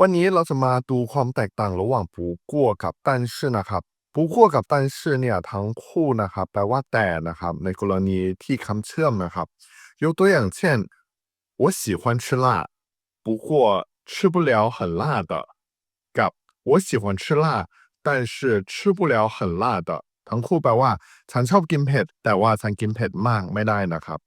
วันนี้เราจะมาดูความแตกต่างระหว่าง不过กับ但是นะครับ不过กับ但是เนี่ยทั้งคู่นะครับแปลว่าแต่นะครับ ในกรณีที่คำเชื่อมนะครับ ยกตัวอย่างเช่น我喜欢吃辣不过吃不了很辣的กับ我喜欢吃辣但是吃不了很辣的ทั้งคู่แปลว่า ฉันชอบกินเผ็ด แต่ว่าฉันกินเผ็ดมากไม่ได้นะครับ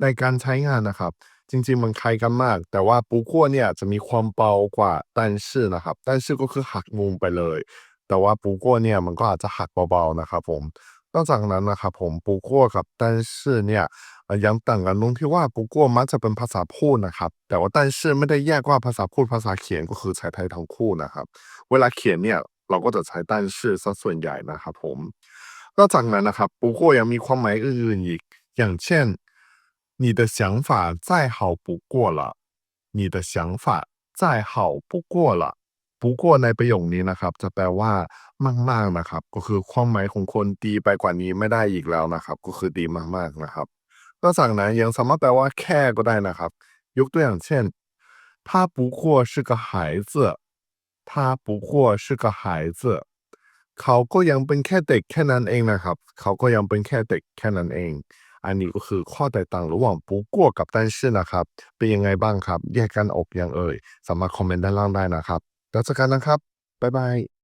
ในการใช้งานนะครับ จริงๆ มันคล้ายกันมาก แต่ว่าปูขั่วเนี่ยจะมีความเบากว่าตันชื่อนะครับตันชื่อก็คือหักมุมไปเลย แต่ว่าปูขั่วเนี่ยมันก็อาจจะหักเบาๆนะครับผมนอกจากนั้นนะครับผมปูขั่วกับตันชื่อเนี่ยยังต่างกันตรงที่ว่าปูขั่วมักจะเป็นภาษาพูดนะครับ แต่ว่าตันชื่อไม่ได้แยกว่าภาษาพูดภาษาเขียนก็คือใช้ไทยทั้งคู่นะครับ เวลาเขียนเนี่ยเราก็จะใช้ตันชื่อซะส่วนใหญ่นะครับผมนอกจากนั้นนะครับปูขั่วยังมีความหมายอื่นๆอีกอย่างเช่น 你的想法再好不过了你的想法再好不过了不过ในประโยคนี้นะครับ จะแปลว่ามากๆนะครับ ก็คือความหมายของคนดีไปกว่านี้ไม่ได้อีกแล้วนะครับ ก็คือดีมากๆนะครับนอกจากนั้นยังสามารถแปลว่าแค่ก็ได้นะครับ ยกตัวอย่างเช่น他不过是个孩子他不过是个孩子เขาก็ยังเป็นแค่เด็กแค่นั้นเองนะครับ เขาก็ยังเป็นแค่เด็กแค่นั้นเอง อันนี้ก็คือข้อแตกต่างระหว่างปูกั่วกับ但是นะครับ เป็นยังไงบ้างครับ แยกกันออกอย่างเอ่ย สามารถคอมเมนต์ด้านล่างได้นะครับ แล้วเจอกันนะครับ บ๊ายบาย